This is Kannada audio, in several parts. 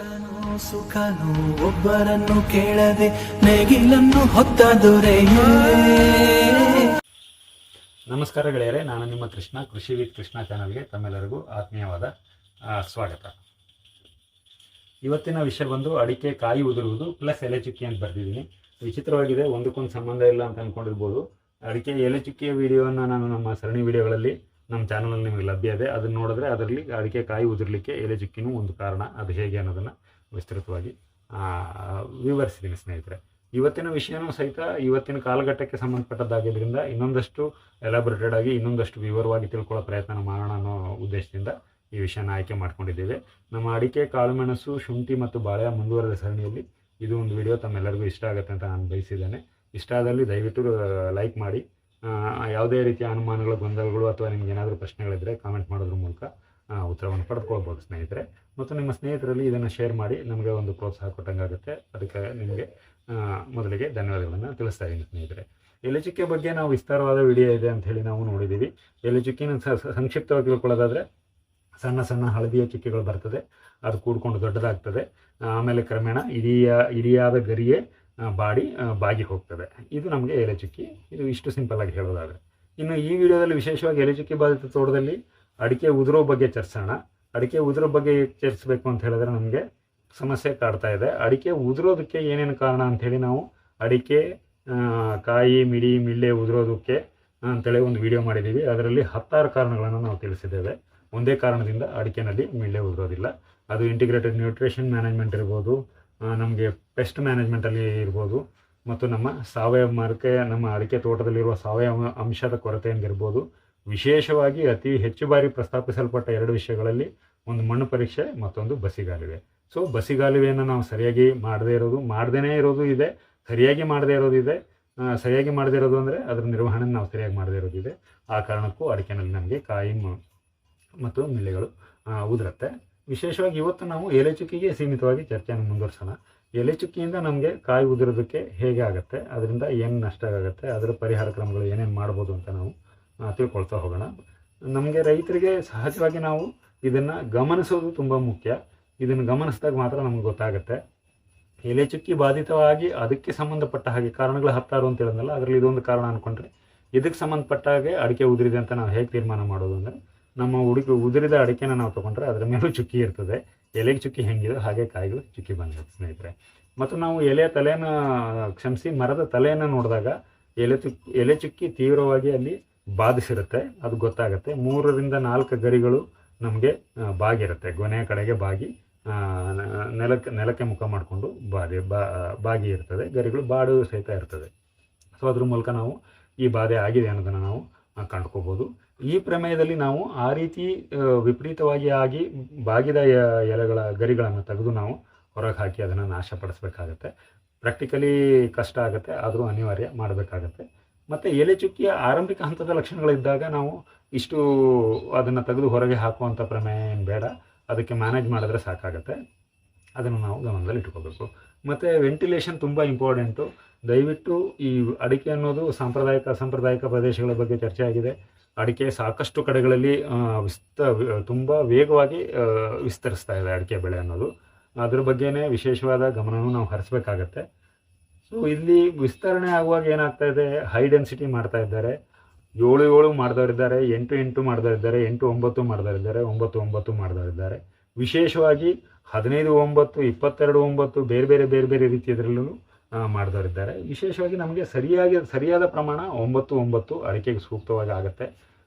ಕಷ್ಟನೋ ಸುಖನೋ ಒಬ್ಬರನ್ನು ಕೇಳದೆ ನೇಗಿಲನ್ನು ಹೊತ್ತ ದೊರೆಯೇ. ನಮಸ್ಕಾರ ಗೆಳೆಯರೆ, ನಾನು ನಿಮ್ಮ ಕೃಷ್ಣ, ಕೃಷಿ ವಿತ್ ಕೃಷ್ಣ ಚಾನಲ್ಗೆ ತಮ್ಮೆಲ್ಲರಿಗೂ ಆತ್ಮೀಯವಾದ ಸ್ವಾಗತ. ಇವತ್ತಿನ ವಿಷಯ ಬಂದು ಅಡಿಕೆ ಕಾಯಿ ಉದುರುವುದು ಪ್ಲಸ್ ಎಲೆ ಚುಕ್ಕಿ ಅಂತ ಬರ್ತಿದ್ದೀನಿ ವಿಚಿತ್ರವಾಗಿದೆ, ಒಂದಕ್ಕೊಂದು ಸಂಬಂಧ ಇಲ್ಲ ಅಂತ ಅಂದ್ಕೊಂಡಿರ್ಬೋದು ಅಡಿಕೆ ಎಲೆ ಚುಕ್ಕಿಯ ವಿಡಿಯೋನ ನಾನು ನಮ್ಮ ಸರಣಿ ವಿಡಿಯೋಗಳಲ್ಲಿ ನಮ್ಮ ಚಾನಲಲ್ಲಿ ನಿಮಗೆ ಲಭ್ಯ ಇದೆ. ಅದನ್ನು ನೋಡಿದ್ರೆ ಅದರಲ್ಲಿ ಅಡಿಕೆ ಕಾಯಿ ಉದುರಲಿಕ್ಕೆ ಎಲೆ ಚುಕ್ಕಿನೂ ಒಂದು ಕಾರಣ. ಅದು ಹೇಗೆ ಅನ್ನೋದನ್ನು ವಿಸ್ತೃತವಾಗಿ ವಿವರಿಸಿದ್ದೀನಿ ಸ್ನೇಹಿತರೆ. ಇವತ್ತಿನ ವಿಷಯನೂ ಸಹಿತ ಇವತ್ತಿನ ಕಾಲಘಟ್ಟಕ್ಕೆ ಸಂಬಂಧಪಟ್ಟದ್ದಾಗಿದ್ದರಿಂದ ಇನ್ನೊಂದಷ್ಟು ಎಲಾಬ್ರೇಟೆಡ್ ಆಗಿ ಇನ್ನೊಂದಷ್ಟು ವಿವರವಾಗಿ ತಿಳ್ಕೊಳ್ಳೋ ಪ್ರಯತ್ನ ಮಾಡೋಣ ಅನ್ನೋ ಉದ್ದೇಶದಿಂದ ಈ ವಿಷಯನ ಆಯ್ಕೆ ಮಾಡ್ಕೊಂಡಿದ್ದೇವೆ. ನಮ್ಮ ಅಡಿಕೆ, ಕಾಳುಮೆಣಸು, ಶುಂಠಿ ಮತ್ತು ಬಾಳೆಯ ಮುಂದುವರೆದ ಸರಣಿಯಲ್ಲಿ ಇದು ಒಂದು ವಿಡಿಯೋ ತಮ್ಮೆಲ್ಲರಿಗೂ ಇಷ್ಟ ಆಗುತ್ತೆ ಅಂತ ನಾನು ಬಯಸಿದ್ದೇನೆ. ಇಷ್ಟ ಆದಲ್ಲಿ ದಯವಿಟ್ಟು ಲೈಕ್ ಮಾಡಿ. ಯಾವುದೇ ರೀತಿಯ ಅನುಮಾನಗಳು, ಗೊಂದಲಗಳು ಅಥವಾ ನಿಮ್ಗೆ ಏನಾದರೂ ಪ್ರಶ್ನೆಗಳಿದ್ದರೆ ಕಾಮೆಂಟ್ ಮಾಡೋದ್ರ ಮೂಲಕ ಉತ್ತರವನ್ನು ಪಡೆದುಕೊಳ್ಬೋದು ಸ್ನೇಹಿತರೆ. ಮತ್ತು ನಿಮ್ಮ ಸ್ನೇಹಿತರಲ್ಲಿ ಇದನ್ನು ಶೇರ್ ಮಾಡಿ, ನಮಗೆ ಒಂದು ಪ್ರೋತ್ಸಾಹ ಕೊಟ್ಟಂಗಾಗುತ್ತೆ. ಅದಕ್ಕೆ ನಿಮಗೆ ಮೊದಲಿಗೆ ಧನ್ಯವಾದಗಳನ್ನು ತಿಳಿಸ್ತಾ ಇದ್ದೀನಿ ಸ್ನೇಹಿತರೆ. ಎಲೆಚುಕ್ಕೆ ಬಗ್ಗೆ ನಾವು ವಿಸ್ತಾರವಾದ ವಿಡಿಯೋ ಇದೆ ಅಂತ ಹೇಳಿ ನಾವು ನೋಡಿದ್ದೀವಿ. ಎಲೆಚುಕ್ಕಿನ ಸಂಕ್ಷಿಪ್ತವಾಗಿ ತಿಳ್ಕೊಳ್ಳೋದಾದರೆ, ಸಣ್ಣ ಸಣ್ಣ ಹಳದಿಯ ಚುಕ್ಕಿಗಳು ಬರ್ತದೆ. ಅದು ಕೂಡ್ಕೊಂಡು ದೊಡ್ಡದಾಗ್ತದೆ. ಆಮೇಲೆ ಕ್ರಮೇಣ ಇಡಿಯ ಇಡಿಯಾದ ಗರಿಯೇ ಬಾಡಿ ಬಾಗಿ ಹೋಗ್ತದೆ. ಇದು ನಮಗೆ ಎಲೆಚುಕ್ಕಿ. ಇದು ಇಷ್ಟು ಸಿಂಪಲ್ ಆಗಿ ಹೇಳೋದಾದರೆ. ಇನ್ನು ಈ ವಿಡಿಯೋದಲ್ಲಿ ವಿಶೇಷವಾಗಿ ಎಲೆಚುಕ್ಕಿ ಬಾಧಿತ ತೋಟದಲ್ಲಿ ಅಡಿಕೆ ಉದುರೋ ಬಗ್ಗೆ ಚರ್ಚೋಣ. ಅಡಿಕೆ ಉದುರೋ ಬಗ್ಗೆ ಚರ್ಚಿಸಬೇಕು ಅಂತ ಹೇಳಿದ್ರೆ ನಮಗೆ ಸಮಸ್ಯೆ ಕಾಡ್ತಾ ಇದೆ. ಅಡಿಕೆ ಉದುರೋದಕ್ಕೆ ಏನೇನು ಕಾರಣ ಅಂಥೇಳಿ ನಾವು ಅಡಿಕೆ ಕಾಯಿ, ಮಿಡಿ ಮಿಳ್ಳೆ ಉದುರೋದಕ್ಕೆ ಅಂತೇಳಿ ಒಂದು ವಿಡಿಯೋ ಮಾಡಿದ್ದೀವಿ. ಅದರಲ್ಲಿ ಹತ್ತಾರು ಕಾರಣಗಳನ್ನು ನಾವು ತಿಳಿಸಿದ್ದೇವೆ. ಒಂದೇ ಕಾರಣದಿಂದ ಅಡಿಕೆನಲ್ಲಿ ಮಿಳ್ಳೆ ಉದುರೋದಿಲ್ಲ. ಅದು ಇಂಟಿಗ್ರೇಟೆಡ್ ನ್ಯೂಟ್ರಿಷನ್ ಮ್ಯಾನೇಜ್ಮೆಂಟ್ ಇರ್ಬೋದು ನಮಗೆ ಪೆಸ್ಟ್ ಮ್ಯಾನೇಜ್ಮೆಂಟಲ್ಲಿ ಇರ್ಬೋದು ಮತ್ತು ನಮ್ಮ ಸಾವಯವ ಮಾರ್ಕೆ ನಮ್ಮ ಅಡಿಕೆ ತೋಟದಲ್ಲಿರುವ ಸಾವಯವ ಅಂಶದ ಕೊರತೆಯಿಂದಿರ್ಬೋದು. ವಿಶೇಷವಾಗಿ ಅತಿ ಹೆಚ್ಚು ಬಾರಿ ಪ್ರಸ್ತಾಪಿಸಲ್ಪಟ್ಟ ಎರಡು ವಿಷಯಗಳಲ್ಲಿ ಒಂದು ಮಣ್ಣು ಪರೀಕ್ಷೆ ಮತ್ತೊಂದು ಬಸಿಗಾಲುವೆ. ಸೊ ಬಸಿಗಾಲುವೆಯನ್ನು ನಾವು ಸರಿಯಾಗಿ ಮಾಡದೇ ಇರೋದು ಮಾಡದೇ ಇರೋದು ಇದೆ ಸರಿಯಾಗಿ ಮಾಡದೇ ಇರೋದು ಇದೆ. ಸರಿಯಾಗಿ ಮಾಡದೇ ಇರೋದು ಅಂದರೆ ಅದರ ನಿರ್ವಹಣೆ ನಾವು ಸರಿಯಾಗಿ ಮಾಡದೇ ಇರೋದಿದೆ ಆ ಕಾರಣಕ್ಕೂ ಅಡಿಕೆನಲ್ಲಿ ನಮಗೆ ಕಾಯಿ ಮತ್ತು ಮಿಳ್ಳೆಗಳು ಆ, ಉದುರುತ್ತೆ. ವಿಶೇಷವಾಗಿ ಇವತ್ತು ನಾವು ಎಲೆ ಚುಕ್ಕಿಗೆ ಸೀಮಿತವಾಗಿ ಚರ್ಚೆಯನ್ನು ಮುಂದುವರಿಸೋಣ. ಎಲೆ ಚುಕ್ಕಿಯಿಂದ ನಮಗೆ ಕಾಯಿ ಉದುರೋದಕ್ಕೆ ಹೇಗೆ ಆಗುತ್ತೆ, ಅದರಿಂದ ಏನು ನಷ್ಟ ಆಗುತ್ತೆ, ಅದರ ಪರಿಹಾರ ಕ್ರಮಗಳು ಏನೇನು ಮಾಡ್ಬೋದು ಅಂತ ನಾವು ತಿಳ್ಕೊಳ್ತಾ ಹೋಗೋಣ. ನಮಗೆ ರೈತರಿಗೆ ಸಹಜವಾಗಿ ನಾವು ಇದನ್ನು ಗಮನಿಸೋದು ತುಂಬ ಮುಖ್ಯ. ಇದನ್ನು ಗಮನಿಸಿದಾಗ ಮಾತ್ರ ನಮ್ಗೆ ಗೊತ್ತಾಗುತ್ತೆ. ಎಲೆ ಚುಕ್ಕಿ ಬಾಧಿತವಾಗಿ ಅದಕ್ಕೆ ಸಂಬಂಧಪಟ್ಟ ಹಾಗೆ ಕಾರಣಗಳು ಹತ್ತಾರು ಅಂತ ಹೇಳಿದ್ನಲ್ಲ, ಅದರಲ್ಲಿ ಇದೊಂದು ಕಾರಣ ಅಂದ್ಕೊಂಡ್ರೆ ಇದಕ್ಕೆ ಸಂಬಂಧಪಟ್ಟ ಹಾಗೆ ಅಡಿಕೆ ಉದುರಿದೆ ಅಂತ ನಾವು ಹೇಗೆ ತೀರ್ಮಾನ ಮಾಡೋದು ಅಂದರೆ ನಮ್ಮ ಹುಡುಗಿ ಉದುರಿದ ಅಡಿಕೆನ ನಾವು ತೊಗೊಂಡ್ರೆ ಅದರ ಮೇಲೂ ಚುಕ್ಕಿ ಇರ್ತದೆ. ಎಲೆಗೆ ಚುಕ್ಕಿ ಹೆಂಗಿದೆ ಹಾಗೆ ಕಾಯಿಗೂ ಚುಕ್ಕಿ ಬಂದಿರುತ್ತೆ ಸ್ನೇಹಿತರೆ. ಮತ್ತು ನಾವು ಎಲೆಯ ತಲೆಯನ್ನು ಕ್ಷಮಿಸಿ ಮರದ ತಲೆಯನ್ನು ನೋಡಿದಾಗ ಎಲೆ ಚುಕ್ಕಿ ಎಲೆ ಚುಕ್ಕಿ ತೀವ್ರವಾಗಿ ಅಲ್ಲಿ ಬಾಧಿಸಿರುತ್ತೆ, ಅದು ಗೊತ್ತಾಗುತ್ತೆ. ಮೂರರಿಂದ ನಾಲ್ಕು ಗರಿಗಳು ನಮಗೆ ಬಾಗಿರುತ್ತೆ. ಗೊನೆಯ ಕಡೆಗೆ ಬಾಗಿ ನೆಲಕ್ಕೆ ನೆಲಕ್ಕೆ ಮುಖ ಮಾಡಿಕೊಂಡು ಬಾಧೆ ಬಾಗಿ ಇರ್ತದೆ. ಗರಿಗಳು ಬಾಡು ಸಹಿತ ಇರ್ತದೆ. ಸೊ ಅದ್ರ ಮೂಲಕ ನಾವು ಈ ಬಾಧೆ ಆಗಿದೆ ಅನ್ನೋದನ್ನು ನಾವು ಕಂಡ್ಕೋಬೋದು. ಈ ಪ್ರಮೇಯದಲ್ಲಿ ನಾವು ಆ ರೀತಿ ವಿಪರೀತವಾಗಿ ಆಗಿ ಬಾಗಿದ ಎಲೆಗಳ ಗರಿಗಳನ್ನು ತೆಗೆದು ನಾವು ಹೊರಗೆ ಹಾಕಿ ಅದನ್ನು ನಾಶಪಡಿಸಬೇಕಾಗತ್ತೆ. ಪ್ರಾಕ್ಟಿಕಲಿ ಕಷ್ಟ ಆಗುತ್ತೆ, ಆದರೂ ಅನಿವಾರ್ಯ ಮಾಡಬೇಕಾಗತ್ತೆ. ಮತ್ತು ಎಲೆ ಚುಕ್ಕಿಯ ಆರಂಭಿಕ ಹಂತದ ಲಕ್ಷಣಗಳಿದ್ದಾಗ ನಾವು ಇಷ್ಟು ಅದನ್ನು ತೆಗೆದು ಹೊರಗೆ ಹಾಕುವಂಥ ಪ್ರಮೇಯ ಏನು ಬೇಡ. ಅದಕ್ಕೆ ಮ್ಯಾನೇಜ್ ಮಾಡಿದ್ರೆ ಸಾಕಾಗತ್ತೆ. ಅದನ್ನು ನಾವು ಗಮನದಲ್ಲಿ ಇಟ್ಕೋಬೇಕು ಮತ್ತು ವೆಂಟಿಲೇಷನ್ ತುಂಬ ಇಂಪಾರ್ಟೆಂಟು ದಯವಿಟ್ಟು ಈ ಅಡಿಕೆ ಅನ್ನೋದು ಸಾಂಪ್ರದಾಯಿಕ ಅಸಾಂಪ್ರದಾಯಿಕ ಪ್ರದೇಶಗಳ ಬಗ್ಗೆ ಚರ್ಚೆ ಆಗಿದೆ. ಅಡಿಕೆ ಸಾಕಷ್ಟು ಕಡೆಗಳಲ್ಲಿ ವಿಸ್ತ, ತುಂಬ ವೇಗವಾಗಿ ವಿಸ್ತರಿಸ್ತಾ ಇದೆ ಅಡಿಕೆ ಬೆಳೆ ಅನ್ನೋದು. ಅದ್ರ ಬಗ್ಗೆನೇ ವಿಶೇಷವಾದ ಗಮನವನ್ನು ನಾವು ಹರಿಸ್ಬೇಕಾಗತ್ತೆ. ಸೊ ಇಲ್ಲಿ ವಿಸ್ತರಣೆ ಆಗುವಾಗ ಏನಾಗ್ತಾ ಇದೆ? ಹೈ ಡೆನ್ಸಿಟಿ ಮಾಡ್ತಾ ಇದ್ದಾರೆ. ಏಳು ಏಳು ಮಾಡ್ದವರಿದ್ದಾರೆ ಎಂಟು ಎಂಟು ಮಾಡ್ದವರಿದ್ದಾರೆ ಎಂಟು ಒಂಬತ್ತು ಮಾಡ್ದವರಿದ್ದಾರೆ ಒಂಬತ್ತು ಒಂಬತ್ತು ಮಾಡ್ದವರಿದ್ದಾರೆ ವಿಶೇಷವಾಗಿ ಹದಿನೈದು ಒಂಬತ್ತು, ಇಪ್ಪತ್ತೆರಡು ಒಂಬತ್ತು, ಬೇರೆ ಬೇರೆ ಬೇರೆ ಬೇರೆ ರೀತಿಯದ್ರಲ್ಲೂ ಮಾಡಿದವರಿದ್ದಾರೆ. ವಿಶೇಷವಾಗಿ ನಮಗೆ ಸರಿಯಾಗಿ, ಸರಿಯಾದ ಪ್ರಮಾಣ ಒಂಬತ್ತು ಒಂಬತ್ತು ಅಡಿಕೆಗೆ ಸೂಕ್ತವಾಗಿ ಆಗುತ್ತೆ.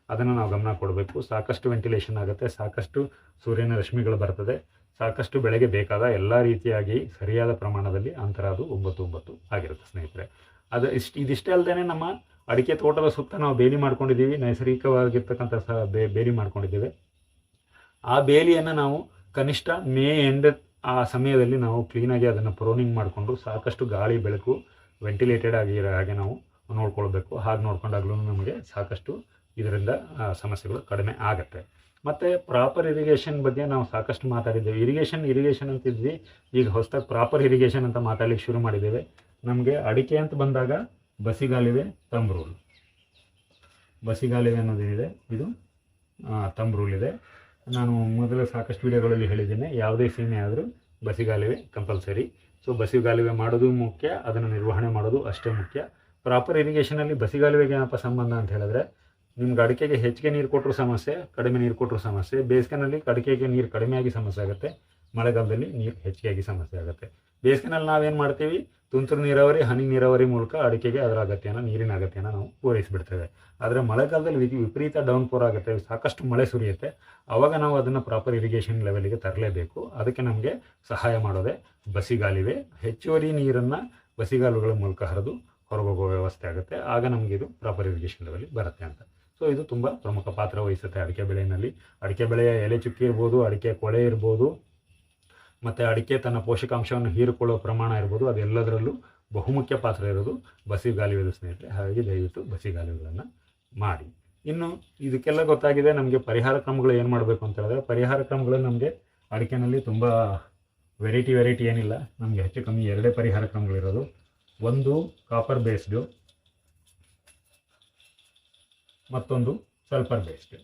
ಅದನ್ನು ನಾವು ಗಮನ ಕೊಡಬೇಕು. ಸಾಕಷ್ಟು ವೆಂಟಿಲೇಷನ್ ಆಗುತ್ತೆ. ಸಾಕಷ್ಟು ಸೂರ್ಯನ ರಶ್ಮಿಗಳು ಬರ್ತದೆ. ಸಾಕಷ್ಟು ಬೆಳೆಗೆ ಬೇಕಾದ ಎಲ್ಲ ರೀತಿಯಾಗಿ ಸರಿಯಾದ ಪ್ರಮಾಣದಲ್ಲಿ ಅಂತರ ಅದು ಒಂಬತ್ತು ಒಂಬತ್ತು ಆಗಿರುತ್ತೆ ಸ್ನೇಹಿತರೆ. ಅದು ಇಷ್ಟು, ಇದಿಷ್ಟೇ ಅಲ್ಲದೆ ನಮ್ಮ ಅಡಿಕೆ ತೋಟದ ಸುತ್ತ ನಾವು ಬೇಲಿ ಮಾಡ್ಕೊಂಡಿದ್ದೀವಿ. ನೈಸರ್ಗಿಕವಾಗಿರ್ತಕ್ಕಂಥ ಸಹ ಬೇಲಿ ಮಾಡ್ಕೊಂಡಿದ್ದೇವೆ. ಆ ಬೇಲಿಯನ್ನು ನಾವು ಕನಿಷ್ಠ ಮೇ ಎಂಡ್ ಆ ಸಮಯದಲ್ಲಿ ನಾವು ಕ್ಲೀನಾಗಿ ಅದನ್ನು ಪ್ರೋನಿಂಗ್ ಮಾಡಿಕೊಂಡು ಸಾಕಷ್ಟು ಗಾಳಿ, ಬೆಳಕು ವೆಂಟಿಲೇಟೆಡ್ ಆಗಿರೋ ಹಾಗೆ ನಾವು ನೋಡ್ಕೊಳ್ಬೇಕು. ಹಾಗೆ ನೋಡ್ಕೊಂಡಾಗ್ಲೂ ನಮಗೆ ಸಾಕಷ್ಟು ಇದರಿಂದ ಸಮಸ್ಯೆಗಳು ಕಡಿಮೆ ಆಗುತ್ತೆ. ಮತ್ತು ಪ್ರಾಪರ್ ಇರಿಗೇಷನ್ ಬಗ್ಗೆ ನಾವು ಸಾಕಷ್ಟು ಮಾತಾಡಿದ್ದೇವೆ. Irrigation irrigation ಅಂತಿದ್ವಿ. ಈಗ ಹೊಸದಾಗಿ ಪ್ರಾಪರ್ ಇರಿಗೇಷನ್ ಅಂತ ಮಾತಾಡ್ಲಿಕ್ಕೆ ಶುರು ಮಾಡಿದ್ದೇವೆ. ನಮಗೆ ಅಡಿಕೆ ಅಂತ ಬಂದಾಗ ಬಸಿಗಾಲಿವೆ ತಂಬ್ರೂಲ್ ಬಸಿಗಾಲಿದೆ ಅನ್ನೋದೇನಿದೆ? ಇದು ತಂಬ್ರೂಲ್ ಇದೆ ನಾನು ಮೊದಲು ಸಾಕಷ್ಟು ವಿಡಿಯೋಗಳಲ್ಲಿ ಹೇಳಿದ್ದೇನೆ. ಯಾವುದೇ ಸೀಮೆ ಆದರೂ ಬಸಿಗಾಲಿವೆ ಕಂಪಲ್ಸರಿ. ಸೊ ಬಸಿಗಾಲುವೆ ಮಾಡೋದು ಮುಖ್ಯ, ಅದನ್ನು ನಿರ್ವಹಣೆ ಮಾಡೋದು ಅಷ್ಟೇ ಮುಖ್ಯ. ಪ್ರಾಪರ್ ಇರಿಗೇಷನಲ್ಲಿ ಬಸಿಗಾಲಿವೆಗೆ ಏನಪ್ಪ ಸಂಬಂಧ ಅಂತ ಹೇಳಿದ್ರೆ, ನಿಮ್ಗೆ ಅಡಿಕೆಗೆ ಹೆಚ್ಚಿಗೆ ನೀರು ಕೊಟ್ಟರು ಸಮಸ್ಯೆ, ಕಡಿಮೆ ನೀರು ಕೊಟ್ಟರು ಸಮಸ್ಯೆ, ಬೇಸಿಗೆನಲ್ಲಿ ಅಡಿಕೆಗೆ ನೀರು ಕಡಿಮೆಯಾಗಿ ಸಮಸ್ಯೆ ಆಗುತ್ತೆ, ಮಳೆಗಾಲದಲ್ಲಿ ನೀರು ಹೆಚ್ಚಿಗೆಯಾಗಿ ಸಮಸ್ಯೆ ಆಗುತ್ತೆ. ಬೇಸಿಗೆನಲ್ಲಿ ನಾವೇನು ಮಾಡ್ತೀವಿ? ತುಂತುರು ನೀರಾವರಿ, ಹನಿ ನೀರಾವರಿ ಮೂಲಕ ಅಡಿಕೆಗೆ ಅದರ ಅಗತ್ಯನ, ನೀರಿನ ಅಗತ್ಯನ ನಾವು ಪೂರೈಸಿಬಿಡ್ತೇವೆ. ಆದರೆ ಮಳೆಗಾಲದಲ್ಲಿ ವಿಧಿ ವಿಪರೀತ ಡೌನ್ ಪೋರ್ ಆಗುತ್ತೆ, ಸಾಕಷ್ಟು ಮಳೆ ಸುರಿಯುತ್ತೆ. ಆವಾಗ ನಾವು ಅದನ್ನು ಪ್ರಾಪರ್ ಇರಿಗೇಷನ್ ಲೆವೆಲ್ಗೆ ತರಲೇಬೇಕು. ಅದಕ್ಕೆ ನಮಗೆ ಸಹಾಯ ಮಾಡೋದೇ ಬಸಿಗಾಲಿವೆ. ಹೆಚ್ಚುವರಿ ನೀರನ್ನು ಬಸಿಗಾಲುಗಳ ಮೂಲಕ ಹರಿದು ಹೊರಗೋಗೋ ವ್ಯವಸ್ಥೆ ಆಗುತ್ತೆ. ಆಗ ನಮಗೆ ಇದು ಪ್ರಾಪರ್ ಇರಿಗೇಷನ್ ಲೆವೆಲ್ ಬರುತ್ತೆ ಅಂತ. ಸೊ ಇದು ತುಂಬ ಪ್ರಮುಖ ಪಾತ್ರ ವಹಿಸುತ್ತೆ ಅಡಿಕೆ ಬೆಳೆಯಲ್ಲಿ. ಅಡಿಕೆ ಬೆಳೆಯ ಎಲೆ ಚುಕ್ಕಿ ಇರ್ಬೋದು, ಅಡಿಕೆ ಕೊಳೆ ಇರ್ಬೋದು ಮತ್ತು ಅಡಿಕೆ ತನ್ನ ಪೋಷಕಾಂಶವನ್ನು ಹೀರಿಕೊಳ್ಳುವ ಪ್ರಮಾಣ ಇರ್ಬೋದು, ಅದೆಲ್ಲದರಲ್ಲೂ ಬಹುಮುಖ್ಯ ಪಾತ್ರ ಇರೋದು ಬಸಿಗಾಲುವೆದು ಸ್ನೇಹಿತರೆ. ಹಾಗಾಗಿ ದಯವಿಟ್ಟು ಬಸಿಗಾಲಿಗಳನ್ನು ಮಾಡಿ. ಇನ್ನು ಇದಕ್ಕೆಲ್ಲ ಗೊತ್ತಾಗಿದೆ ನಮಗೆ ಪರಿಹಾರ ಕ್ರಮಗಳು ಏನು ಮಾಡಬೇಕು ಅಂತ ಹೇಳಿದ್ರೆ, ಪರಿಹಾರ ಕ್ರಮಗಳು ನಮಗೆ ಅಡಿಕೆನಲ್ಲಿ ತುಂಬ ವೆರೈಟಿ ವೆರೈಟಿ ಏನಿಲ್ಲ. ನಮಗೆ ಹೆಚ್ಚು ಕಮ್ಮಿ ಎರಡೇ ಪರಿಹಾರ ಕ್ರಮಗಳಿರೋದು ಒಂದು ಕಾಪರ್ ಬೇಸ್ಡು ಮತ್ತೊಂದು sulphur based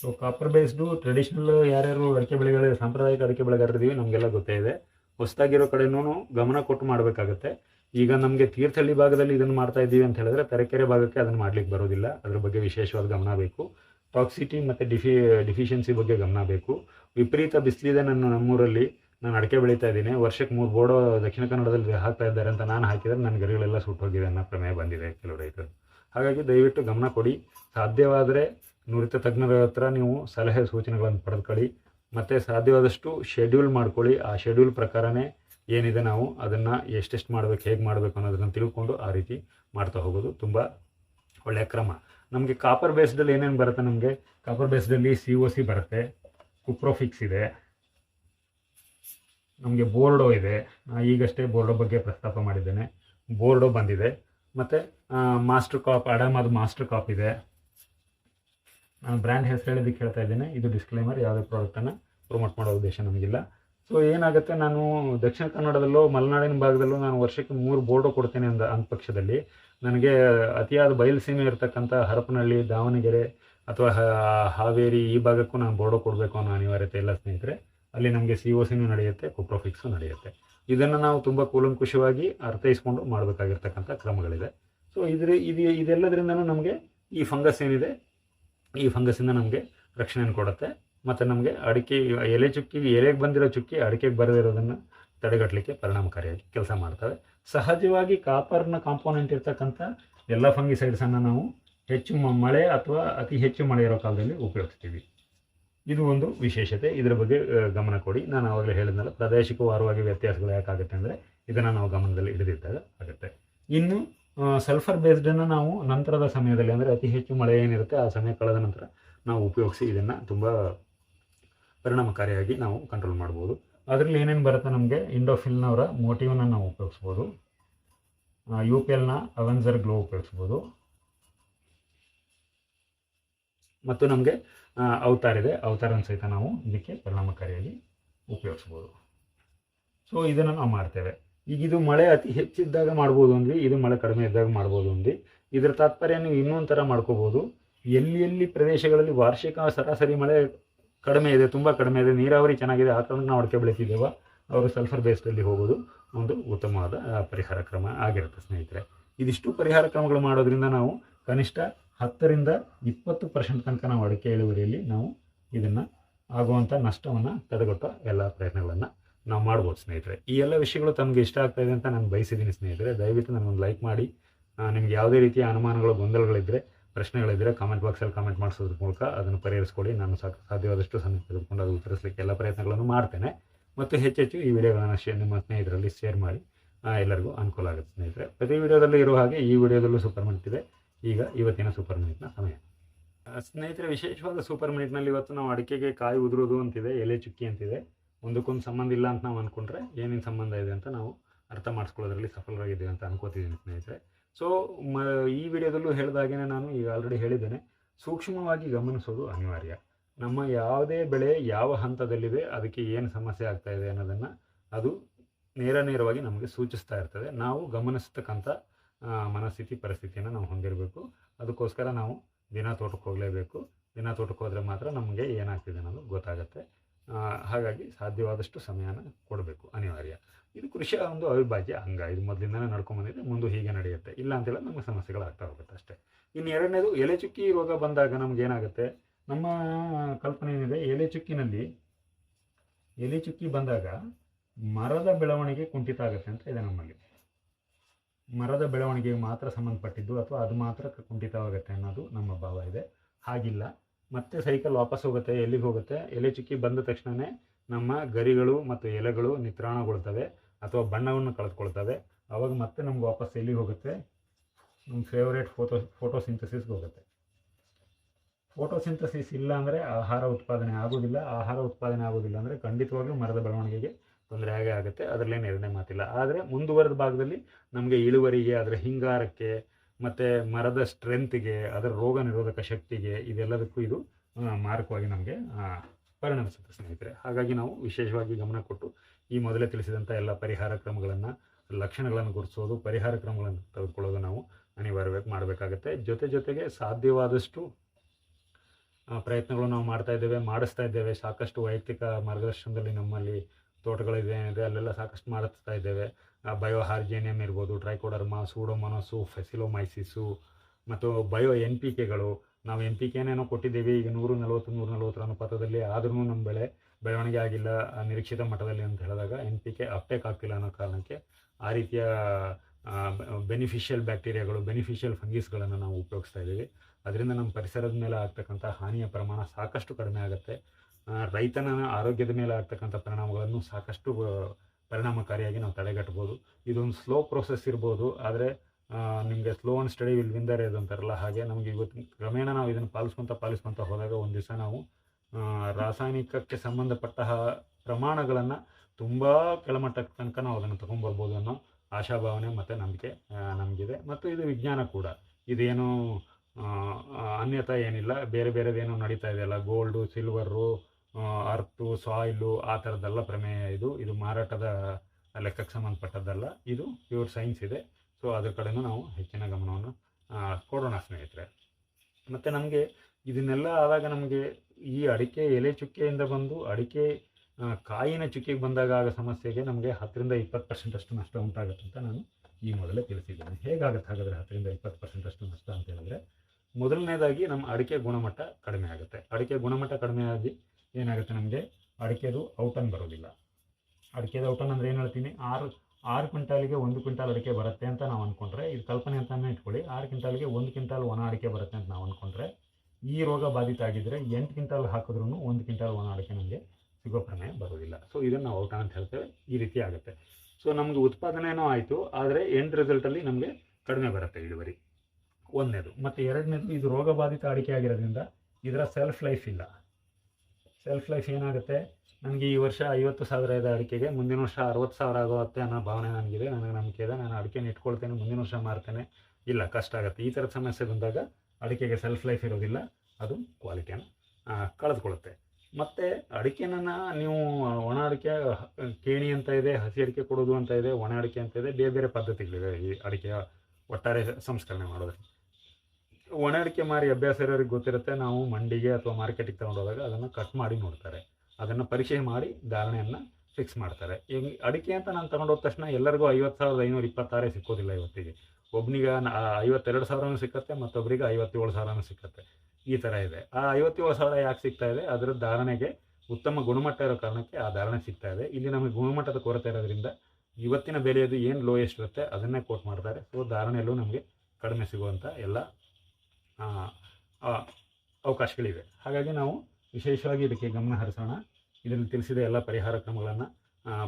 so copper based traditional ಯಾರ್ಯಾರು ಅಡಿಕೆ ಬೆಳೆಗಳ, ಸಾಂಪ್ರದಾಯಿಕ ಅಡಿಕೆ ಬೆಳೆಗಾರರಿದ್ದೀವಿ ನಮಗೆಲ್ಲ ಗೊತ್ತೇ ಇದೆ. ಹೊಸದಾಗಿರೋ ಕಡೆನೂ ಗಮನ ಕೊಟ್ಟು ಮಾಡಬೇಕಾಗತ್ತೆ. ಈಗ ನಮಗೆ ತೀರ್ಥಹಳ್ಳಿ ಭಾಗದಲ್ಲಿ ಇದನ್ನು ಮಾಡ್ತಾ ಇದ್ದೀವಿ ಅಂತ ಹೇಳಿದ್ರೆ ತರಕೆರೆ ಭಾಗಕ್ಕೆ ಅದನ್ನು ಮಾಡ್ಲಿಕ್ಕೆ ಬರೋದಿಲ್ಲ. ಅದ್ರ ಬಗ್ಗೆ ವಿಶೇಷವಾದ ಗಮನ ಬೇಕು. ಟಾಕ್ಸಿಟಿ ಮತ್ತು ಡಿಫಿ ಡಿಫಿಷಿಯನ್ಸಿ ಬಗ್ಗೆ ಗಮನ ಬೇಕು. ವಿಪರೀತ ಬಿಸಿಲಿದೆ ನನ್ನ ನಮ್ಮೂರಲ್ಲಿ. ನಾನು ಅಡಿಕೆ ಬೆಳೀತಾ ಇದ್ದೀನಿ. ವರ್ಷಕ್ಕೆ ಮೂರು ಬೋರ್ಡೋ ದಕ್ಷಿಣ ಕನ್ನಡದಲ್ಲಿ ಹಾಕ್ತಾ ಇದ್ದಾರೆ ಅಂತ ನಾನು ಹಾಕಿದರೆ ನನ್ನ ಗರಿಗಳೆಲ್ಲ ಸುಟ್ಟೋಗಿದೆ ಅನ್ನೋ ಪ್ರಮೇಯ ಬಂದಿದೆ ಕೆಲವು ರೈತರು. ಹಾಗಾಗಿ ದಯವಿಟ್ಟು ಗಮನ ಕೊಡಿ. ಸಾಧ್ಯವಾದರೆ ನುರಿತ ತಜ್ಞರ ಹತ್ರ ನೀವು ಸಲಹೆ ಸೂಚನೆಗಳನ್ನು ಪಡೆದುಕೊಳ್ಳಿ, ಮತ್ತು ಸಾಧ್ಯವಾದಷ್ಟು ಶೆಡ್ಯೂಲ್ ಮಾಡ್ಕೊಳ್ಳಿ. ಆ ಶೆಡ್ಯೂಲ್ ಪ್ರಕಾರನೇ ಏನಿದೆ ನಾವು ಅದನ್ನು ಎಷ್ಟೆಷ್ಟು ಮಾಡಬೇಕು, ಹೇಗೆ ಮಾಡಬೇಕು ಅನ್ನೋದನ್ನು ತಿಳ್ಕೊಂಡು ಆ ರೀತಿ ಮಾಡ್ತಾ ಹೋಗೋದು ತುಂಬ ಒಳ್ಳೆಯ ಕ್ರಮ. ನಮಗೆ ಕಾಪರ್ ಬೇಸ್ಡಲ್ಲಿ ಏನೇನು ಬರುತ್ತೆ ನಮಗೆ? ಕಾಪರ್ ಬೇಸ್ಡಲ್ಲಿ ಸಿ ಒ ಸಿ ಬರುತ್ತೆ ಕುಪ್ರೋಫಿಕ್ಸ್ ಇದೆ, ನಮಗೆ ಬೋರ್ಡೋ ಇದೆ. ಈಗಷ್ಟೇ ಬೋರ್ಡೋ ಬಗ್ಗೆ ಪ್ರಸ್ತಾಪ ಮಾಡಿದ್ದೇನೆ. ಬೋರ್ಡೋ ಬಂದಿದೆ. ಮತ್ತು ಮಾಸ್ಟರ್ ಕಾಪ್ ಅಡಾಮದ ಮಾಸ್ಟರ್ ಕಾಪ್ ಇದೆ. ನಾನು ಬ್ರ್ಯಾಂಡ್ ಹೆಸರು ಹೇಳಿದ್ದಕ್ಕೆ ಹೇಳ್ತಾ ಇದ್ದೀನಿ. ಇದು ಡಿಸ್ಕ್ಲೈಮರ್ ಯಾವುದೇ ಪ್ರಾಡಕ್ಟನ್ನು ಪ್ರಮೋಟ್ ಮಾಡೋ ಉದ್ದೇಶ ನಮಗಿಲ್ಲ. ಸೊ ಏನಾಗುತ್ತೆ, ನಾನು ದಕ್ಷಿಣ ಕನ್ನಡದಲ್ಲೋ, ಮಲೆನಾಡಿನ ಭಾಗದಲ್ಲೂ ನಾನು ವರ್ಷಕ್ಕೆ ಮೂರು ಬೋರ್ಡು ಕೊಡ್ತೇನೆ ಅಂದ ಅಂದ ಪಕ್ಷದಲ್ಲಿ. ನನಗೆ ಅತಿಯಾದ ಬಯಲುಸೀಮೆ ಇರತಕ್ಕಂಥ ಹರಪನಹಳ್ಳಿ, ದಾವಣಗೆರೆ ಅಥವಾ ಹಾವೇರಿ ಈ ಭಾಗಕ್ಕೂ ನಾನು ಬೋರ್ಡೋ ಕೊಡಬೇಕು ಅನ್ನೋ ಅನಿವಾರ್ಯತೆ ಇಲ್ಲ, ಸ್ನೇಹಿತರೆ. ಅಲ್ಲಿ ನಮಗೆ ಸಿ ಒ ಸಿನೂ ನಡೆಯುತ್ತೆ ಕೊಪ್ರೋಫಿಕ್ಸು ನಡೆಯುತ್ತೆ. ಇದನ್ನು ನಾವು ತುಂಬ ಕೂಲಂಕುಷವಾಗಿ ಅರ್ಥೈಸ್ಕೊಂಡು ಮಾಡಬೇಕಾಗಿರ್ತಕ್ಕಂಥ ಕ್ರಮಗಳಿದೆ. ಸೊ ಇದ್ರ, ಇದು, ಇದೆಲ್ಲದರಿಂದನೂ ನಮಗೆ ಈ ಫಂಗಸ್ ಏನಿದೆ ಈ ಫಂಗಸಿಂದ ನಮಗೆ ರಕ್ಷಣೆಯನ್ನು ಕೊಡುತ್ತೆ. ಮತ್ತು ನಮಗೆ ಅಡಿಕೆ, ಎಲೆ ಚುಕ್ಕಿ, ಎಲೆಗೆ ಬಂದಿರೋ ಚುಕ್ಕಿ ಅಡಿಕೆಗೆ ಬರದಿರೋದನ್ನು ತಡೆಗಟ್ಟಲಿಕ್ಕೆ ಪರಿಣಾಮಕಾರಿಯಾಗಿ ಕೆಲಸ ಮಾಡ್ತವೆ. ಸಹಜವಾಗಿ ಕಾಪರ್ನ ಕಾಂಪೋನೆಂಟ್ ಇರ್ತಕ್ಕಂಥ ಎಲ್ಲ ಫಂಗಿಸೈಡ್ಸನ್ನು ನಾವು ಹೆಚ್ಚು ಮಳೆ ಅಥವಾ ಅತಿ ಹೆಚ್ಚು ಮಳೆ ಇರೋ ಕಾಲದಲ್ಲಿ ಉಪಯೋಗಿಸ್ತೀವಿ. ಇದು ಒಂದು ವಿಶೇಷತೆ. ಇದರ ಬಗ್ಗೆ ಗಮನ ಕೊಡಿ. ನಾನು ಆವಾಗಲೇ ಹೇಳಿದ್ನಲ್ಲ, ಪ್ರಾದೇಶಿಕವಾರವಾಗಿ ವ್ಯತ್ಯಾಸಗಳು ಯಾಕಾಗುತ್ತೆ ಅಂದರೆ ಇದನ್ನು ನಾವು ಗಮನದಲ್ಲಿ ಹಿಡಿದಿದ್ದಾಗ ಆಗುತ್ತೆ. ಇನ್ನು ಸಲ್ಫರ್ ಬೇಸ್ಡನ್ನು ನಾವು ನಂತರದ ಸಮಯದಲ್ಲಿ, ಅಂದರೆ ಅತಿ ಹೆಚ್ಚು ಮಳೆ ಏನಿರುತ್ತೆ, ಆ ಸಮಯ ಕಳೆದ ನಂತರ ನಾವು ಉಪಯೋಗಿಸಿ ಇದನ್ನು ತುಂಬ ಪರಿಣಾಮಕಾರಿಯಾಗಿ ನಾವು ಕಂಟ್ರೋಲ್ ಮಾಡ್ಬೋದು. ಅದರಲ್ಲಿ ಏನೇನು ಬರುತ್ತೆ ನಮಗೆ? ಇಂಡೋಫಿಲ್ನವರ ಮೋಟಿವ್ನ ನಾವು ಉಪಯೋಗಿಸ್ಬೋದು. ಯು ಪಿ ಎಲ್ನ ಅವೆನ್ಸರ್ ಗ್ಲೋ ಉಪಯೋಗಿಸ್ಬೋದು. ಮತ್ತು ನಮಗೆ ಅವತಾರ ಇದೆ. ಅವತಾರನ ಸಹಿತ ನಾವು ಇದಕ್ಕೆ ಪರಿಣಾಮಕಾರಿಯಾಗಿ ಉಪಯೋಗಿಸ್ಬೋದು. ಸೊ ಇದನ್ನು ನಾವು ಮಾಡ್ತೇವೆ. ಈಗ ಇದು ಮಳೆ ಅತಿ ಹೆಚ್ಚಿದ್ದಾಗ ಮಾಡ್ಬೋದು ಅಂದ್ವಿ, ಇದು ಮಳೆ ಕಡಿಮೆ ಇದ್ದಾಗ ಮಾಡ್ಬೋದು ಅಂದ್ವಿ. ಇದರ ತಾತ್ಪರ್ಯ ನೀವು ಇನ್ನೊಂದು ಥರ ಮಾಡ್ಕೋಬೋದು. ಎಲ್ಲಿ ಎಲ್ಲಿ ಪ್ರದೇಶಗಳಲ್ಲಿ ವಾರ್ಷಿಕ ಸರಾಸರಿ ಮಳೆ ಕಡಿಮೆ ಇದೆ, ತುಂಬ ಕಡಿಮೆ ಇದೆ, ನೀರಾವರಿ ಚೆನ್ನಾಗಿದೆ, ಆ ಕಾರಣಕ್ಕೆ ನಾವು ಅಡಿಕೆ ಬೆಳೆಸಿದ್ದೇವೆ, ಅವರು ಸಲ್ಫರ್ ಬೇಸ್ಡಲ್ಲಿ ಹೋಗೋದು ಒಂದು ಉತ್ತಮವಾದ ಪರಿಹಾರ ಕ್ರಮ ಆಗಿರುತ್ತೆ ಸ್ನೇಹಿತರೆ. ಇದಿಷ್ಟು ಪರಿಹಾರ ಕ್ರಮಗಳು ಮಾಡೋದ್ರಿಂದ ನಾವು ಕನಿಷ್ಠ ಹತ್ತರಿಂದ ಇಪ್ಪತ್ತು ಪರ್ಸೆಂಟ್ ತನಕ ನಾವು ಅಡಿಕೆ ಇಳುವರಿಯಲ್ಲಿ ನಾವು ಇದನ್ನು ಆಗುವಂಥ ನಷ್ಟವನ್ನು ತಡೆಗಟ್ಟೋ ಎಲ್ಲ ಪ್ರಯತ್ನಗಳನ್ನು ನಾವು ಮಾಡ್ಬೋದು ಸ್ನೇಹಿತರೆ. ಈ ಎಲ್ಲ ವಿಷಯಗಳು ತಮಗೆ ಇಷ್ಟ ಆಗ್ತಾ ಇದೆ ಅಂತ ನಾನು ಬಯಸಿದ್ದೀನಿ ಸ್ನೇಹಿತರೆ. ದಯವಿಟ್ಟು ನನಗೊಂದು ಲೈಕ್ ಮಾಡಿ. ನಿಮ್ಗೆ ಯಾವುದೇ ರೀತಿಯ ಅನುಮಾನಗಳು ಗೊಂದಲಗಳಿದ್ದರೆ ಪ್ರಶ್ನೆಗಳಿದ್ದರೆ ಕಾಮೆಂಟ್ ಬಾಕ್ಸಲ್ಲಿ ಕಾಮೆಂಟ್ ಮಾಡಿಸೋದ್ರ ಮೂಲಕ ಅದನ್ನು ಪರಿಹರಿಸ್ಕೊಡಿ ನಾನು ಸಾಧ್ಯವಾದಷ್ಟು ಸಮಯ ತೆಗೆದುಕೊಂಡು ಅದು ಉತ್ತರಿಸಲಿಕ್ಕೆ ಎಲ್ಲ ಪ್ರಯತ್ನಗಳನ್ನು ಮಾಡ್ತೇನೆ. ಮತ್ತು ಹೆಚ್ಚೆಚ್ಚು ಈ ವಿಡಿಯೋಗಳನ್ನು ಶೇರ್ ನಿಮ್ಮ ಸ್ನೇಹಿತರಲ್ಲಿ ಶೇರ್ ಮಾಡಿ. ಎಲ್ಲರಿಗೂ ಅನುಕೂಲ ಆಗುತ್ತೆ ಸ್ನೇಹಿತರೆ. ಪ್ರತಿ ವಿಡಿಯೋದಲ್ಲೂ ಇರುವ ಹಾಗೆ ಈ ವಿಡಿಯೋದಲ್ಲೂ ಸೂಪರ್ ಮಿನಿಟ್ ಇದೆ. ಈಗ ಇವತ್ತಿನ ಸೂಪರ್ ಮಿನಿಟ್ನ ಸಮಯ. ಸ್ನೇಹಿತರೆ, ವಿಶೇಷವಾದ ಸೂಪರ್ ಮಿನಿಟ್ನಲ್ಲಿ ಇವತ್ತು ನಾವು ಅಡಿಕೆಗೆ ಕಾಯಿ ಉದುರೋದು ಅಂತಿದೆ, ಎಲೆ ಚುಕ್ಕಿ ಅಂತಿದೆ. ಒಂದಕ್ಕೊಂದು ಸಂಬಂಧ ಇಲ್ಲ ಅಂತ ನಾವು ಅಂದ್ಕೊಂಡ್ರೆ ಏನೇನು ಸಂಬಂಧ ಇದೆ ಅಂತ ನಾವು ಅರ್ಥ ಮಾಡಿಸ್ಕೊಳ್ಳೋದ್ರಲ್ಲಿ ಸಫಲರಾಗಿದ್ದೀವಿ ಅಂತ ಅನ್ಕೋತಿದ್ದೀನಿ ಸ್ನೇಹಿತರೆ. ಸೊ ಮ, ಈ ವಿಡಿಯೋದಲ್ಲೂ ಹೇಳಿದಾಗೇ ನಾನು ಈಗ ಆಲ್ರೆಡಿ ಹೇಳಿದ್ದೇನೆ, ಸೂಕ್ಷ್ಮವಾಗಿ ಗಮನಿಸೋದು ಅನಿವಾರ್ಯ. ನಮ್ಮ ಯಾವುದೇ ಬೆಳೆ ಯಾವ ಹಂತದಲ್ಲಿದೆ, ಅದಕ್ಕೆ ಏನು ಸಮಸ್ಯೆ ಆಗ್ತಾ ಇದೆ ಅನ್ನೋದನ್ನು ಅದು ನೇರ ನೇರವಾಗಿ ನಮಗೆ ಸೂಚಿಸ್ತಾ ಇರ್ತದೆ. ನಾವು ಗಮನಿಸ್ತಕ್ಕಂಥ ಮನಸ್ಥಿತಿ, ಪರಿಸ್ಥಿತಿಯನ್ನು ನಾವು ಹೊಂದಿರಬೇಕು. ಅದಕ್ಕೋಸ್ಕರ ನಾವು ದಿನ ತೋಟಕ್ಕೆ ಹೋಗಲೇಬೇಕು. ದಿನ ತೋಟಕ್ಕೆ ಹೋದರೆ ಮಾತ್ರ ನಮಗೆ ಏನಾಗ್ತಿದೆ ಅನ್ನೋದು ಗೊತ್ತಾಗುತ್ತೆ. ಹಾಗಾಗಿ ಸಾಧ್ಯವಾದಷ್ಟು ಸಮಯನ ಕೊಡಬೇಕು, ಅನಿವಾರ್ಯ. ಇದು ಕೃಷಿಯ ಒಂದು ಅವಿಭಾಜ್ಯ ಅಂಗ. ಇದು ಮೊದಲಿಂದನೇ ನಡ್ಕೊಂಬಂದಿದೆ ಮುಂದೆ ಹೀಗೆ ನಡೆಯುತ್ತೆ. ಇಲ್ಲ ಅಂತೆಲ್ಲ ನಮಗೆ ಸಮಸ್ಯೆಗಳು ಆಗ್ತಾ ಹೋಗುತ್ತೆ ಅಷ್ಟೇ. ಇನ್ನು ಎರಡನೇದು, ಎಲೆ ಚುಕ್ಕಿ ರೋಗ ಬಂದಾಗ ನಮ್ಗೆ ಏನಾಗುತ್ತೆ? ನಮ್ಮ ಕಲ್ಪನೆ ಏನಿದೆ ಎಲೆ ಚುಕ್ಕಿನಲ್ಲಿ, ಎಲೆ ಚುಕ್ಕಿ ಬಂದಾಗ ಮರದ ಬೆಳವಣಿಗೆ ಕುಂಠಿತ ಆಗುತ್ತೆ ಅಂತ ಇದೆ ನಮ್ಮಲ್ಲಿ. ಮರದ ಬೆಳವಣಿಗೆಗೆ ಮಾತ್ರ ಸಂಬಂಧಪಟ್ಟಿದ್ದು ಅಥವಾ ಅದು ಮಾತ್ರ ಕುಂಠಿತವಾಗುತ್ತೆ ಅನ್ನೋದು ನಮ್ಮ ಭಾವ ಇದೆ. ಹಾಗಿಲ್ಲ. ಮತ್ತೆ ಸೈಕಲ್ ವಾಪಸ್ ಹೋಗುತ್ತೆ, ಎಲ್ಲಿಗೆ ಹೋಗುತ್ತೆ? ಎಲೆ ಚುಕ್ಕಿ ಬಂದ ತಕ್ಷಣವೇ ನಮ್ಮ ಗರಿಗಳು ಮತ್ತು ಎಲೆಗಳು ನಿತ್ರಾಣಗೊಳ್ತವೆ ಅಥವಾ ಬಣ್ಣವನ್ನು ಕಳೆದುಕೊಳ್ತವೆ. ಆವಾಗ ಮತ್ತೆ ನಮ್ಗೆ ವಾಪಸ್ ಎಲ್ಲಿಗೆ ಹೋಗುತ್ತೆ? ನಮ್ಮ ಫೇವ್ರೇಟ್ ಫೋಟೋ ಫೋಟೋಸಿಂಥಸಿಸ್ಗೆ ಹೋಗುತ್ತೆ. ಫೋಟೋಸಿಂಥಸಿಸ್ ಇಲ್ಲ ಅಂದರೆ ಆಹಾರ ಉತ್ಪಾದನೆ ಆಗೋದಿಲ್ಲ ಆಹಾರ ಉತ್ಪಾದನೆ ಆಗೋದಿಲ್ಲ ಅಂದರೆ ಖಂಡಿತವಾಗ್ಲೂ ಮರದ ಬೆಳವಣಿಗೆಗೆ ತೊಂದರೆ ಆಗೇ ಆಗುತ್ತೆ. ಅದರಲ್ಲೇನು ಎರಡನೇ ಮಾತಿಲ್ಲ. ಆದರೆ ಮುಂದುವರೆದ ಭಾಗದಲ್ಲಿ ನಮಗೆ ಇಳುವರಿಗೆ, ಅದರ ಹಿಂಗಾರಕ್ಕೆ ಮತ್ತು ಮರದ ಸ್ಟ್ರೆಂತಿಗೆ ಅದರ ರೋಗ ನಿರೋಧಕ ಶಕ್ತಿಗೆ ಇದೆಲ್ಲದಕ್ಕೂ ಇದು ಮಾರಕವಾಗಿ ನಮಗೆ ಪರಿಣಮಿಸುತ್ತೆ ಸ್ನೇಹಿತರೆ. ಹಾಗಾಗಿ ನಾವು ವಿಶೇಷವಾಗಿ ಗಮನ ಕೊಟ್ಟು ಈ ಮೊದಲೇ ತಿಳಿಸಿದಂಥ ಎಲ್ಲ ಪರಿಹಾರ ಕ್ರಮಗಳನ್ನು, ಲಕ್ಷಣಗಳನ್ನು ಗುರುತಿಸೋದು, ಪರಿಹಾರ ಕ್ರಮಗಳನ್ನು ತೆಗೆದುಕೊಳ್ಳೋದು ನಾವು ಅನಿವಾರ್ಯವಾಗಿ ಮಾಡಬೇಕಾಗತ್ತೆ. ಜೊತೆ ಜೊತೆಗೆ ಸಾಧ್ಯವಾದಷ್ಟು ಪ್ರಯತ್ನಗಳು ನಾವು ಮಾಡ್ತಾ ಇದ್ದೇವೆ, ಮಾಡಿಸ್ತಾ ಇದ್ದೇವೆ. ಸಾಕಷ್ಟು ವೈಯಕ್ತಿಕ ಮಾರ್ಗದರ್ಶನದಲ್ಲಿ ನಮ್ಮಲ್ಲಿ ತೋಟಗಳಿದೆ ಏನಿದೆ ಅಲ್ಲೆಲ್ಲ ಸಾಕಷ್ಟು ಮಾಡಿಸ್ತಾ ಇದ್ದೇವೆ. ಬಯೋ ಹಾರ್ಜೇನಿಯಂ ಇರ್ಬೋದು ಟ್ರೈಕೋಡರ್ಮಾ ಸೂಡೋಮೊನೋಸು ಫೆಸಿಲೋಮೈಸಿಸು ಮತ್ತು ಬಯೋ ಎನ್ ಪಿ ಕೆಗಳು ನಾವು ಎನ್ ಪಿ ಕೆನೇನೋ ಕೊಟ್ಟಿದ್ದೀವಿ, ಈಗ ನೂರು ನಲವತ್ತು, ನೂರು ನಲವತ್ತರ ಅನುಪಾತದಲ್ಲಿ. ಆದ್ರೂ ನಮ್ಮ ಬೆಳೆ ಬೆಳವಣಿಗೆ ಆಗಿಲ್ಲ ನಿರೀಕ್ಷಿತ ಮಟ್ಟದಲ್ಲಿ ಅಂತ ಹೇಳಿದಾಗ ಎನ್ ಪಿ ಕೆ ಅಪ್ಟೇಕ್ ಆಗ್ತಿಲ್ಲ ಅನ್ನೋ ಕಾರಣಕ್ಕೆ ಆ ರೀತಿಯ ಬೆನಿಫಿಷಿಯಲ್ ಬ್ಯಾಕ್ಟೀರಿಯಾಗಳು ಬೆನಿಫಿಷಿಯಲ್ ಫಂಗೀಸ್ಗಳನ್ನು ನಾವು ಉಪಯೋಗಿಸ್ತಾ ಇದ್ದೀವಿ. ಅದರಿಂದ ನಮ್ಮ ಪರಿಸರದ ಮೇಲೆ ಆಗ್ತಕ್ಕಂಥ ಹಾನಿಯ ಪ್ರಮಾಣ ಸಾಕಷ್ಟು ಕಡಿಮೆ ಆಗುತ್ತೆ. ರೈತನ ಆರೋಗ್ಯದ ಮೇಲೆ ಆಗ್ತಕ್ಕಂಥ ಪರಿಣಾಮಗಳನ್ನು ಸಾಕಷ್ಟು ಪರಿಣಾಮಕಾರಿಯಾಗಿ ನಾವು ತಡೆಗಟ್ಬೋದು. ಇದೊಂದು ಸ್ಲೋ ಪ್ರೋಸೆಸ್ ಇರ್ಬೋದು. ಆದರೆ ನಿಮಗೆ slow and steady will winder ಇದು ಅಂತಾರಲ್ಲ, ಹಾಗೆ ನಮಗೆ ಇವತ್ತು ಕ್ರಮೇಣ ನಾವು ಇದನ್ನು ಪಾಲಿಸ್ಕೊತ ಪಾಲಿಸ್ಕೊತ ಹೋದಾಗ ಒಂದು ದಿವಸ ನಾವು ರಾಸಾಯನಿಕಕ್ಕೆ ಸಂಬಂಧಪಟ್ಟ ಪ್ರಮಾಣಗಳನ್ನು ತುಂಬ ಕೆಳಮಟ್ಟಕ್ಕೆ ತನಕ ನಾವು ಅದನ್ನು ತೊಗೊಂಡ್ಬರ್ಬೋದು ಅನ್ನೋ ಆಶಾಭಾವನೆ ಮತ್ತು ನಂಬಿಕೆ ನಮಗಿದೆ. ಮತ್ತು ಇದು ವಿಜ್ಞಾನ ಕೂಡ. ಇದೇನು ಅನ್ಯತಾ ಏನಿಲ್ಲ. ಬೇರೆ ಬೇರೆದೇನೋ ನಡೀತಾ ಇದೆಯಲ್ಲ ಗೋಲ್ಡು ಸಿಲ್ವರು ಅರ್ತು ಸಾಯಿಲು ಆ ಥರದ್ದೆಲ್ಲ ಪ್ರಮೇಯ ಇದು. ಇದು ಮಾರಾಟದ ಲೆಕ್ಕಕ್ಕೆ ಸಂಬಂಧಪಟ್ಟದ್ದಲ್ಲ. ಇದು ಪ್ಯೂರ್ ಸೈನ್ಸ್ ಇದೆ. ಸೊ ಅದ್ರ ಕಡೆಯೂ ನಾವು ಹೆಚ್ಚಿನ ಗಮನವನ್ನು ಕೊಡೋಣ ಸ್ನೇಹಿತರೆ. ಮತ್ತು ನಮಗೆ ಇದನ್ನೆಲ್ಲ ಆದಾಗ ನಮಗೆ ಈ ಅಡಿಕೆ ಎಲೆ ಚುಕ್ಕೆಯಿಂದ ಬಂದು, ಅಡಿಕೆ ಕಾಯಿನ ಚುಕ್ಕಿಗೆ ಬಂದಾಗ ಆಗ ಸಮಸ್ಯೆಗೆ ನಮಗೆ ಹತ್ತರಿಂದ ಇಪ್ಪತ್ತು ಪರ್ಸೆಂಟಷ್ಟು ನಷ್ಟ ಉಂಟಾಗುತ್ತೆ ಅಂತ ನಾನು ಈ ಮೊದಲೇ ತಿಳಿಸಿದ್ದೇನೆ. ಹೇಗಾಗುತ್ತೆ ಹಾಗಾದರೆ ಹತ್ತರಿಂದ ಇಪ್ಪತ್ತು ಪರ್ಸೆಂಟಷ್ಟು ನಷ್ಟ ಅಂತ ಹೇಳಿದ್ರೆ ಮೊದಲನೇದಾಗಿ ನಮ್ಮ ಅಡಿಕೆ ಗುಣಮಟ್ಟ ಕಡಿಮೆ ಆಗುತ್ತೆ. ಅಡಿಕೆ ಗುಣಮಟ್ಟ ಕಡಿಮೆ ಆಗಿ ಏನಾಗುತ್ತೆ ನಮಗೆ? ಅಡಿಕೆದು ಔಟನ್ ಬರೋದಿಲ್ಲ. ಅಡಿಕೆದು ಔಟನ್ ಅಂದರೆ ಏನು ಹೇಳ್ತೀನಿ? ಆರು ಆರು ಕ್ವಿಂಟಾಲಿಗೆ ಒಂದು ಕ್ವಿಂಟಾಲ್ ಅಡಿಕೆ ಬರುತ್ತೆ ಅಂತ ನಾವು ಅಂದ್ಕೊಂಡ್ರೆ ಇದು ಕಲ್ಪನೆ ಅಂತಲೇ ಇಟ್ಕೊಳ್ಳಿ. ಆರು ಕ್ವಿಂಟಾಲ್ಗೆ ಒಂದು ಕ್ವಿಂಟಾಲ್ ಒಣ ಅಡಿಕೆ ಬರುತ್ತೆ ಅಂತ ನಾವು ಅಂದ್ಕೊಂಡ್ರೆ ಈ ರೋಗ ಬಾಧಿತ ಆಗಿದ್ದರೆ ಎಂಟು ಕ್ವಿಂಟಾಲ್ ಹಾಕಿದ್ರೂ ಒಂದು ಕ್ವಿಂಟಾಲ್ ಒಣ ಅಡಿಕೆ ನಮಗೆ ಸಿಗೋ ಪ್ರಮೇಯ ಬರೋದಿಲ್ಲ. ಸೊ ಇದನ್ನು ನಾವು ಔಟನ್ ಅಂತ ಹೇಳ್ತೇವೆ. ಈ ರೀತಿ ಆಗುತ್ತೆ. ಸೊ ನಮಗೆ ಉತ್ಪಾದನೆಯೂ ಆಯಿತು, ಆದರೆ ಎಂಡ್ ರಿಸಲ್ಟಲ್ಲಿ ನಮಗೆ ಕಡಿಮೆ ಬರುತ್ತೆ ಇಳುವರಿ. ಒಂದನೇದು. ಮತ್ತು ಎರಡನೇದು ಇದು ರೋಗಬಾಧಿತ ಅಡಿಕೆ ಆಗಿರೋದ್ರಿಂದ ಇದರ ಸೆಲ್ಫ್ ಲೈಫ್ ಇಲ್ಲ. ಸೆಲ್ಫ್ ಲೈಫ್ ಏನಾಗುತ್ತೆ? ನನಗೆ ಈ ವರ್ಷ ಐವತ್ತು ಸಾವಿರ ಇದೆ ಅಡಿಕೆಗೆ. ಮುಂದಿನ ವರ್ಷ ಅರವತ್ತು ಸಾವಿರ ಆಗುತ್ತೆ ಅನ್ನೋ ಭಾವನೆ ನನಗಿದೆ. ನನಗೆ ನಂಬಿಕೆ ಇದೆ. ನಾನು ಅಡಿಕೆನ ಇಟ್ಕೊಳ್ತೇನೆ ಮುಂದಿನ ವರ್ಷ ಮಾರ್ತೇನೆ. ಇಲ್ಲ, ಕಷ್ಟ ಆಗುತ್ತೆ. ಈ ಥರದ ಸಮಸ್ಯೆ ಬಂದಾಗ ಅಡಿಕೆಗೆ ಸೆಲ್ಫ್ ಲೈಫ್ ಇರೋದಿಲ್ಲ. ಅದು ಕ್ವಾಲಿಟಿಯನ್ನು ಕಳೆದುಕೊಳ್ಳುತ್ತೆ. ಮತ್ತು ಅಡಿಕೆನ ನೀವು, ಒಣ ಅಡಿಕೆ, ಕೇಣಿ ಅಂತ ಇದೆ, ಹಸಿ ಅಡಿಕೆ ಕೊಡೋದು ಅಂತ ಇದೆ, ಒಣ ಅಡಿಕೆ ಅಂತ ಇದೆ, ಬೇರೆ ಬೇರೆ ಪದ್ಧತಿಗಳಿದೆ ಈ ಅಡಿಕೆಯ ಒಟ್ಟಾರೆ ಸಂಸ್ಕರಣೆ ಮಾಡೋದಕ್ಕೆ ಒಣ ಅಡಿಕೆ ಮಾರಿ ಅಭ್ಯಾಸ ಇರೋರಿಗೆ ಗೊತ್ತಿರುತ್ತೆ, ನಾವು ಮಂಡಿಗೆ ಅಥವಾ ಮಾರ್ಕೆಟಿಗೆ ತಗೊಂಡೋದಾಗ ಅದನ್ನು ಕಟ್ ಮಾಡಿ ನೋಡ್ತಾರೆ. ಅದನ್ನು ಪರಿಚಯ ಮಾಡಿ ಧಾರಣೆಯನ್ನು ಫಿಕ್ಸ್ ಮಾಡ್ತಾರೆ. ಈಗ ಅಡಿಕೆ ಅಂತ ನಾನು ತಗೊಂಡೋದ ತಕ್ಷಣ ಎಲ್ಲರಿಗೂ ಐವತ್ತು ಸಾವಿರದ ಐನೂರ ಇಪ್ಪತ್ತಾರೇ ಸಿಕ್ಕೋದಿಲ್ಲ ಇವತ್ತಿಗೆ. ಒಬ್ಬನಿಗೆ ಐವತ್ತೆರಡು ಸಾವಿರನೂ ಸಿಕ್ಕತ್ತೆ ಮತ್ತೊಬ್ಬರಿಗೆ ಐವತ್ತೇಳು ಸಾವಿರನೂ ಸಿಕ್ಕತ್ತೆ. ಈ ಥರ ಇದೆ. ಆ ಐವತ್ತೇಳು ಸಾವಿರ ಯಾಕೆ ಸಿಗ್ತಾ ಇದೆ? ಅದರ ಧಾರಣೆಗೆ ಉತ್ತಮ ಗುಣಮಟ್ಟ ಇರೋ ಕಾರಣಕ್ಕೆ ಆ ಧಾರಣೆ ಸಿಗ್ತಾ ಇದೆ. ಇಲ್ಲಿ ನಮಗೆ ಗುಣಮಟ್ಟದ ಕೊರತೆ ಇರೋದ್ರಿಂದ ಇವತ್ತಿನ ಬೆಲೆಯದು ಏನು ಲೋಯೆಸ್ಟ್ ಇರುತ್ತೆ, ಅದನ್ನೇ ಕೋಟ್ ಮಾಡ್ತಾರೆ. ಸೊ ಧಾರಣೆಯಲ್ಲೂ ನಮಗೆ ಕಡಿಮೆ ಸಿಗುವಂಥ ಎಲ್ಲ ಅವಕಾಶಗಳಿವೆ. ಹಾಗಾಗಿ ನಾವು ವಿಶೇಷವಾಗಿ ಇದಕ್ಕೆ ಗಮನ ಹರಿಸೋಣ. ಇದನ್ನು ತಿಳಿಸಿದ ಎಲ್ಲ ಪರಿಹಾರ ಕ್ರಮಗಳನ್ನು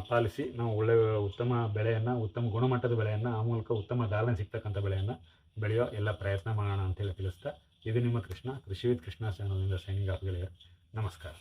ಪಾಲಿಸಿ ನಾವು ಒಳ್ಳೆಯ ಉತ್ತಮ ಬೆಳೆಯನ್ನು, ಉತ್ತಮ ಗುಣಮಟ್ಟದ ಬೆಳೆಯನ್ನು, ಆ ಮೂಲಕ ಉತ್ತಮ ಧಾರಣೆ ಸಿಗ್ತಕ್ಕಂಥ ಬೆಳೆಯನ್ನು ಬೆಳೆಯೋ ಎಲ್ಲ ಪ್ರಯತ್ನ ಮಾಡೋಣ ಅಂತೇಳಿ ತಿಳಿಸ್ತಾ ಇದು ನಿಮ್ಮ ಕೃಷ್ಣ ಕೃಷಿ ವಿತ್ ಕೃಷ್ಣ ಚಾನಲ್ನಿಂದ ಸೈನಿಂಗ್ ಆಫ್ ಗೆಳೆಯರು ನಮಸ್ಕಾರ.